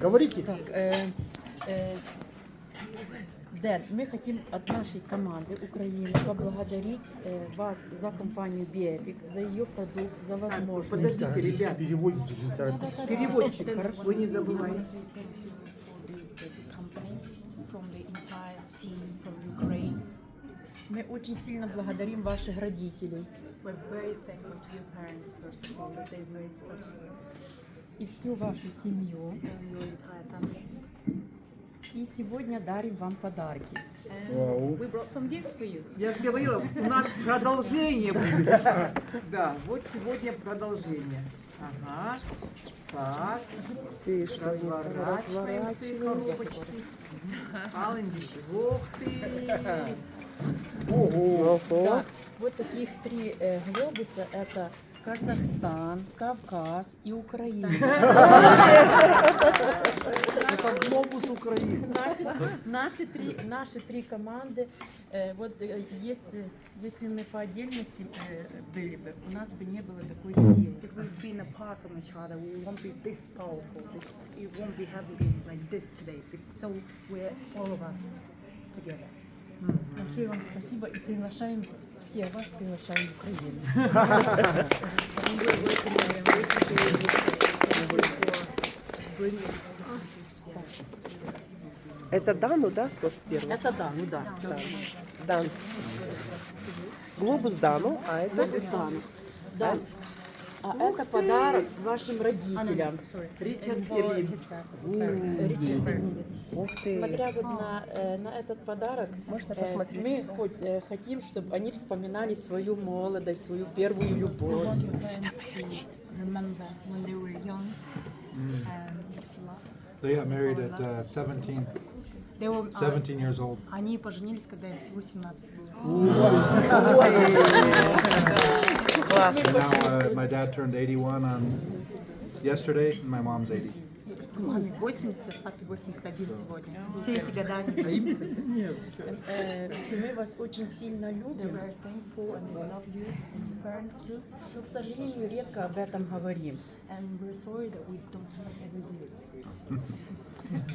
Говорите. Так, э, э, Дэн, мы хотим от нашей команды Украины поблагодарить э, вас за компанию Биэпик, за ее продукт, за возможность. Подождите, ребят, Переводите. не торопитесь. переводчик, Хорошо. вы не забывайте. Мы очень сильно благодарим ваших родителей We're very thankful to your parents, first of all, that they raised such a son и всю вашу семью. И сегодня дарим вам подарки. Вау. we brought some gifts for you. Я же говорила, у нас продолжение будет. Да, вот сегодня продолжение. Ага. Так. Ты что, Разворачиваем свои коробочки. Алындичи, ух ты. Ого. Да, вот таких три э, глобуса это Казахстан, Кавказ и Украина. Это глобус Украины. Наши, наши, три, наши три команды, э, вот э, если, если мы по отдельности э, были бы, у нас бы не было такой силы. If we'd been apart from each other, we won't be this powerful. It it won't be having been like this today. So we're all of us together. Большое вам спасибо и приглашаем все вас приглашаем в Украину. Это Дану, да, тоже первый? Это да, ну да. Дан. Глобус Дану, а это Да. А это подарок вашим родителям. Ричард Ирвин. Ух ты. Смотря вот на, э, на этот подарок, Можно э, посмотреть? мы хоть, э, хотим, чтобы они вспоминали свою молодость, свою первую любовь. Remember when they were young? And They got married at uh, 17, they were, 17 years old. они поженились, когда им всего 17 было. Класс. And now uh, my dad turned 81 on yesterday, and my mom's 80. Маме 80, папе 81 сегодня. Все эти года они вместе. Э, Мы вас очень сильно любим, но, к сожалению, редко об этом говорим. And we're sorry that we don't do it every day.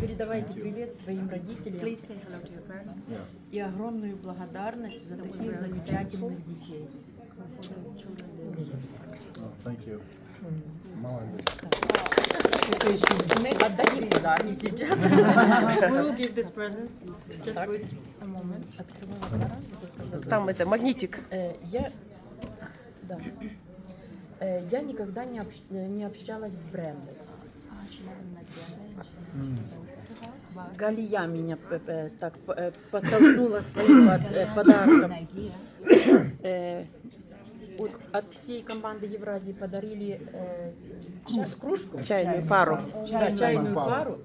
Передавайте привет своим родителям Please say hello to your parents. и огромную благодарность за таких замечательных детей. Отдадим подарки сейчас. We will give presents. Just wait a moment. Открывала. Там это магнитик. Э, Я, да. Э, я никогда не, общ- э, не общалась с брендом. Галия меня так подтолкнула своим подарком. Э, вот от всей команды Евразии подарили э, ча- кружку, Чайную пару. да, чайную пару,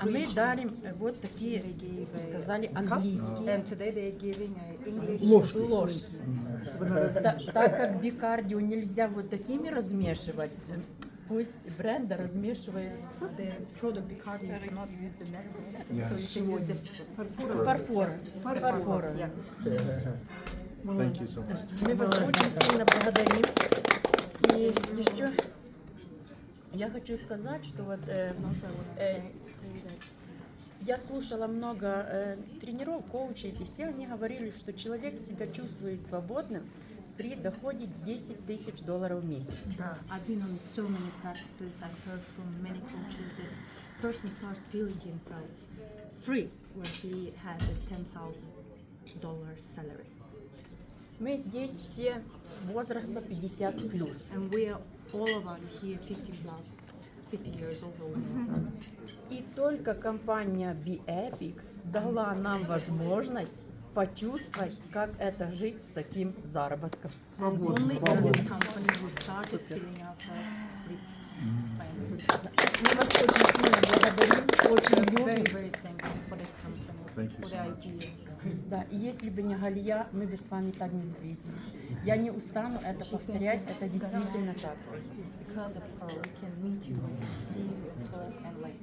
а мы дарим э, вот такие, сказали, английские. A English. Ложки. Та- так как бикардио нельзя вот такими размешивать, э, пусть бренда размешивает. The product because Thank you so much. Мы вас очень сильно благодарим. И еще я хочу сказать, что вот э, э, я слушала много э, тренеров, коучей, и все они говорили, что человек себя чувствует свободным при доходе 10 тысяч долларов в месяц. I've been on so many practices. I've heard from many coaches that person starts feeling himself free when he has a ten thousand dollars salary. Мы здесь все возраста 50 плюс. And we are all of us here 50 plus, 50 years old or more. И только компания BeEpic дала нам возможность почувствовать, как это жить с таким заработком. Свободно. Мы вас очень сильно благодарим, очень Very, любим. Да, и если бы не Галия, мы бы с вами так не сблизились. Я не устану это повторять, это действительно так. Because of her, we can meet you and see you, talk, and like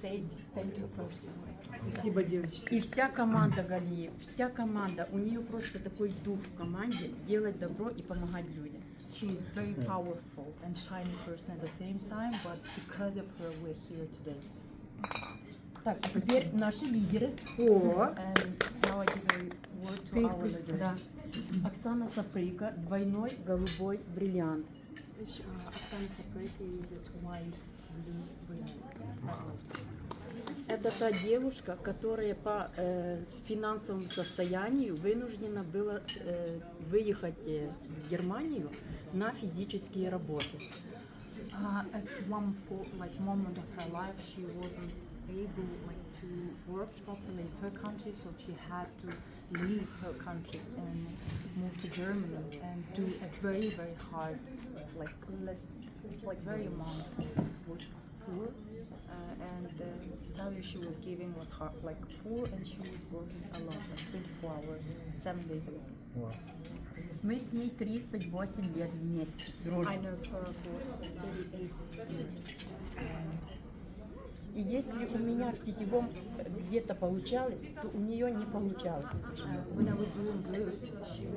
say thank you personally. Спасибо, девочки. И вся команда Галии, вся команда, у нее просто такой дух в команде делать добро и помогать людям. She is very powerful and shiny person at the same time, but because of her, we're here today. Так, а теперь наши лидеры. О, leader. Да. Оксана Саприка, двойной голубой бриллиант. Blue brilliant. Это та девушка, которая по э, финансовому состоянию вынуждена была э, выехать э, в Германию на физические работы. Uh, at one po- like moment of her life, she wasn't able like to work properly in her country, so she had to leave her country and move to Germany and do a very very hard, like less, like very amount was poor, uh, and the salary she was giving was hard, like poor, and she was working a lot, like 24 hours, seven days a week. Wow. Мы с ней 38 лет вместе. I дружим. know her for 38 years. И если у меня в сетевом где-то получалось, то у нее не получалось. Uh, she she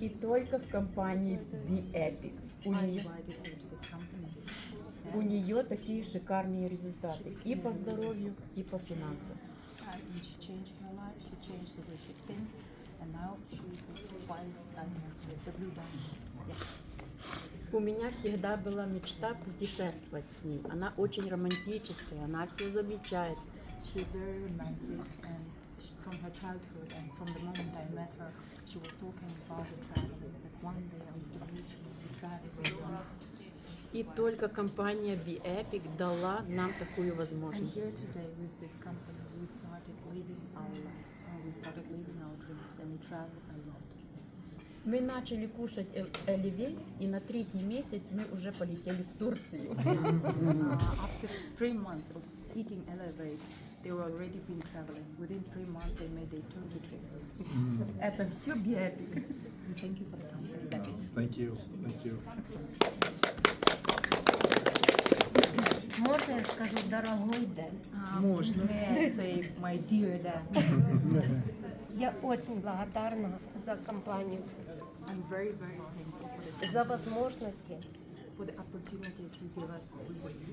И только в компании BeEpic. У I нее, у нее такие шикарные результаты и по здоровью, и по финансам. Uh, and she she she now twice diamond, the blue diamond. Yeah. У меня всегда была мечта путешествовать с ней. Она очень романтическая, она все замечает. She's very romantic, and she, from her childhood and from the moment I met her, she was talking about the traveling. That one day on the beach we'll be traveling. И только компания BeEpic дала нам такую возможность. Мы начали кушать э- оливей, и на третий месяц мы уже полетели в Турцию. Uh, after three months of eating elevate, they were already been traveling. Within three months, they made a Turkey trip. Это все BeEpic. And thank you for the company. Thank you, thank you. Можна я скажу дорогой Дэн? можно. May I say, my dear dad, Я очень благодарна за компанию, За возможности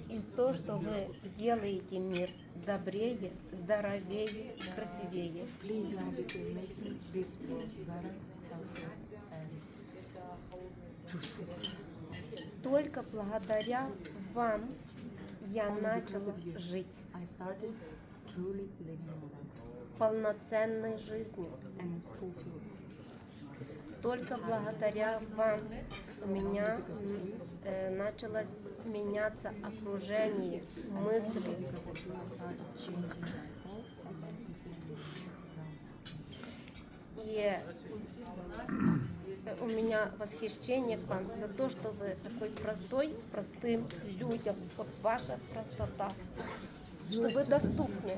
и то, что вы делаете мир добрее, здоровее, красивее. Только благодаря вам я начала жить полноценной жизнью. Только благодаря вам у меня э, началось меняться окружение, мысли. И э, у меня восхищение к вам за то, что вы такой простой, простым людям. Вот ваша простота. Что вы доступны.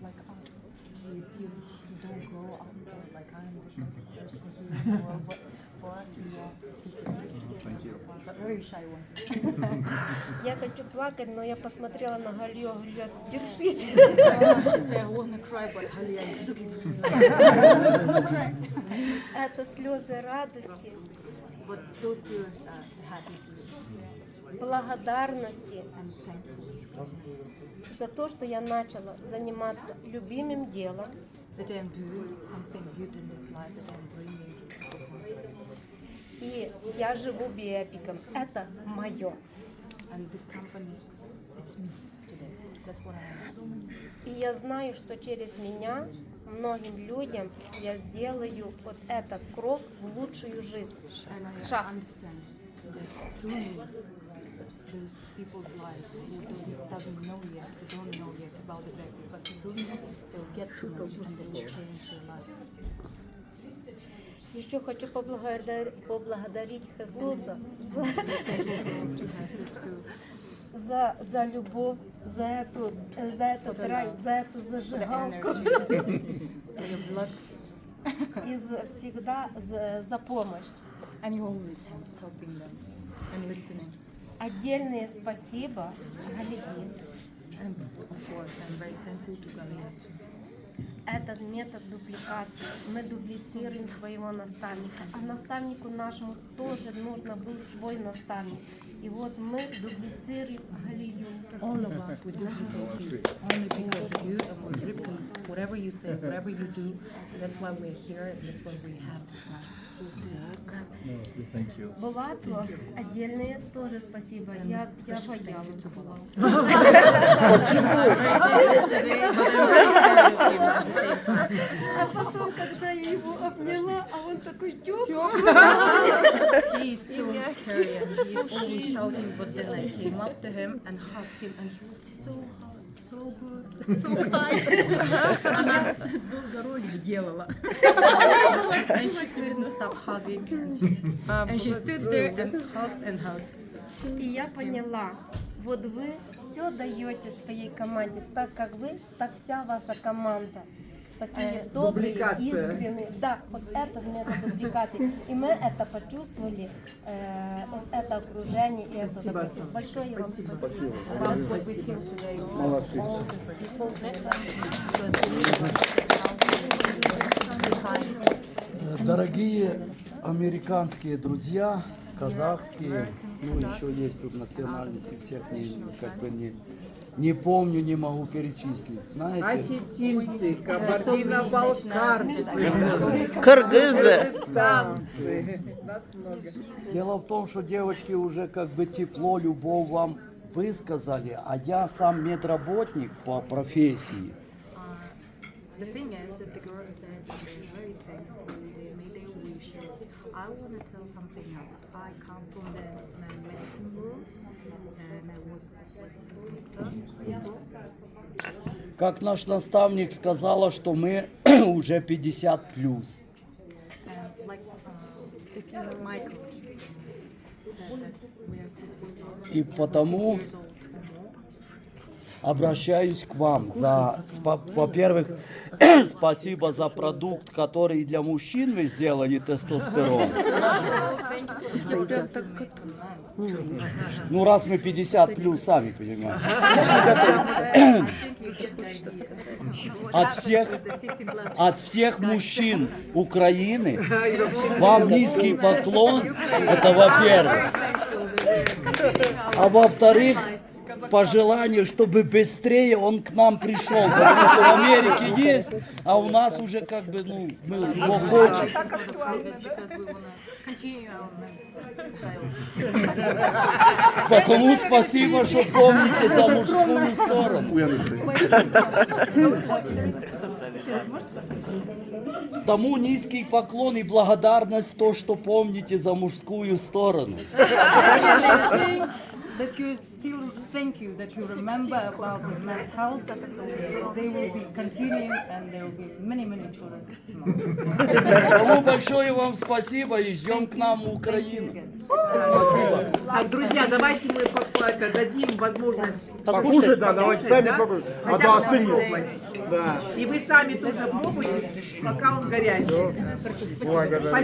like us. You, don't grow Я хочу плакать, но я посмотрела на Галью, держись. looking for me. Это слезы радости, благодарности за то, что я начала заниматься любимым делом, that I'm doing something good in this life, that I'm bringing и я живу биэпиком. Это мое. and this company, it's me today. That's what I am. И я знаю, что через меня многим людям я сделаю вот этот крок в лучшую жизнь. And I Шаг. understand that through me, those people's lives who don't, doesn't know yet, who don't know yet about the baby, but through me, they'll get to know and they will change their life. Еще хочу поблагодарить, поблагодарить Иисуса за, To Jesus to за, за любовь, за, эту, за этот рай, за эту for the зажигалку energy, for your blood, и за, всегда за, за помощь. And you always help helping them and listening. Отдельное спасибо Галине. And of course, I'm very thankful to Galia too. этот метод дубликации. Мы дублицируем своего наставника. А наставнику нашему тоже нужно был свой наставник. И вот мы дублицируем Галию. All of us only because you whatever you say, whatever you do. That's why we're here. That's why we have this class. Thank you. Булату отдельное тоже спасибо. Я, я боялась была. А потом, когда я его обняла, а он такой теплый. He is so scary and he is always shouting, but then I came up to him and hugged him and he was so hot, So good, so kind. Она долго ролик делала. And she couldn't stop hugging. And she, and she stood there and hugged and hugged. И я поняла, вот вы все даете своей команде, так как вы, так вся ваша команда. Такие добрые, дубликация. искренние. Да, вот этот метод дубликации. И мы это почувствовали, э, вот это окружение и это Спасибо. Большое вам спасибо. Came today. Молодцы. Дорогие американские друзья, казахские, ну еще есть тут национальности, всех не, как бы не, не помню, не могу перечислить. Знаете, Осетинцы, кабардино-балкарцы, Кыргызы. Нас много. дело в том, что девочки уже как бы тепло, любовь вам высказали, а я сам медработник по профессии. The thing is that the girls said that they're very thankful, they made their wishes. I want to tell something else. I come from the medicine was Как наш наставник сказала, что мы уже 50 плюс. and like uh, Michael said that we are 50 И потому years old and more. Обращаюсь к вам за, во-первых, спасибо за продукт, который для мужчин вы сделали, тестостерон. Ну, раз мы 50 плюс, сами понимаете. От всех, от всех мужчин Украины вам низкий поклон, это во-первых. А во-вторых, пожелание, чтобы быстрее он к нам пришел, потому что в Америке есть, а у нас уже как бы, ну, мы его men's style. Потому спасибо, что помните за мужскую сторону. Тому низкий поклон и благодарность то, что помните за мужскую сторону. That you still thank you that you remember about the men's health. They will be continuing and there will be many, many children. Тому большое вам спасибо и ждем к нам в Украину. Так, друзья, давайте мы дадим возможность Покушать, да, давайте сами покушать. А то остынет. Да. И вы сами тоже пробуйте, пока он горячий. Благодарю.